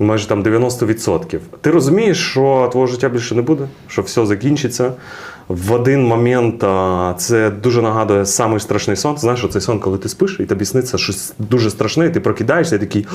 Майже там 90%. Ти розумієш, що твого життя більше не буде, що все закінчиться. В один момент це дуже нагадує самий страшний сон. Знаєш, цей сон, коли ти спиш, і тобі сниться щось дуже страшне, і ти прокидаєшся і такий.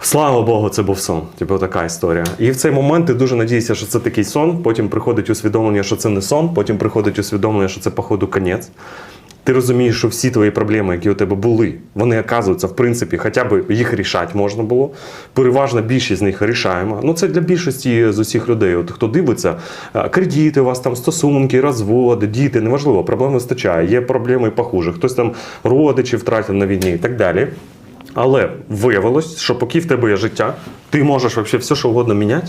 Слава Богу, це був сон. Типу така історія. І в цей момент ти дуже надієшся, що це такий сон. Потім приходить усвідомлення, що це не сон. Потім приходить усвідомлення, що це, походу, конець. Ти розумієш, що всі твої проблеми, які у тебе були, вони оказуються, в принципі, хоча б їх рішати можна було. Переважна більшість з них рішаємо. Ну це для більшості з усіх людей. От хто дивиться, кредити, у вас там стосунки, розводи, діти, неважливо, проблем вистачає. Є проблеми похуже. Хтось там родичів втратив на війні і так далі. Але виявилось, що поки в тебе є життя, ти можеш вообще все, що угодно міняти,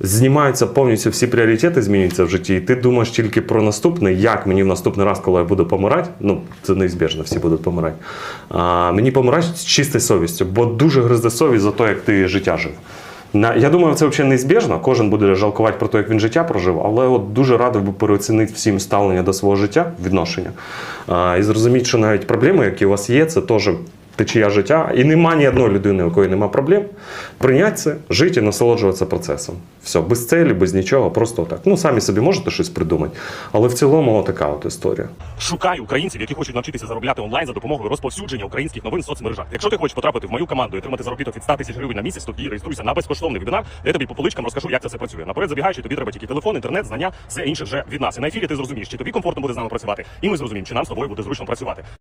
Знімаються повністю всі пріоритети, змінюються в житті, і ти думаєш тільки про наступне, як мені в наступний раз, коли я буду помирати, ну це неізбіжно, всі будуть помирати. А, мені помирати з чистою совістю, бо дуже гризде совість за те, як ти життя жив. Я думаю, це взагалі неізбіжно. Кожен буде жалкувати про те, як він життя прожив, але от дуже радив би переоцінити всім ставлення до свого життя, відношення. І зрозуміти, що навіть проблеми, які у вас є, це теж течія життя. І нема ні одної людини, у якої нема проблем. Прийняти це, жити і насолоджуватися процесом. Все, без целі, без нічого, просто так. Ну, самі собі можете щось придумати, але в цілому така от історія. Шукай українців, які хочуть навчитися заробляти онлайн за допомогою розповсюдження українських новин в соцмережах. Якщо ти хочеш потрапити в мою команду і отримати заробіток від 100 тисяч гривень на місяць, тоді реєструйся на безкоштовний вебінар, де я тобі по поличкам розкажу, як це все працює. Наперед забігаючи, тобі треба тільки телефон, інтернет, знання, все інше вже від нас. І на ефірі ти зрозумієш, чи тобі комфортно буде з нами працювати, і ми зрозуміємо, чи нам з тобою буде зручно працювати.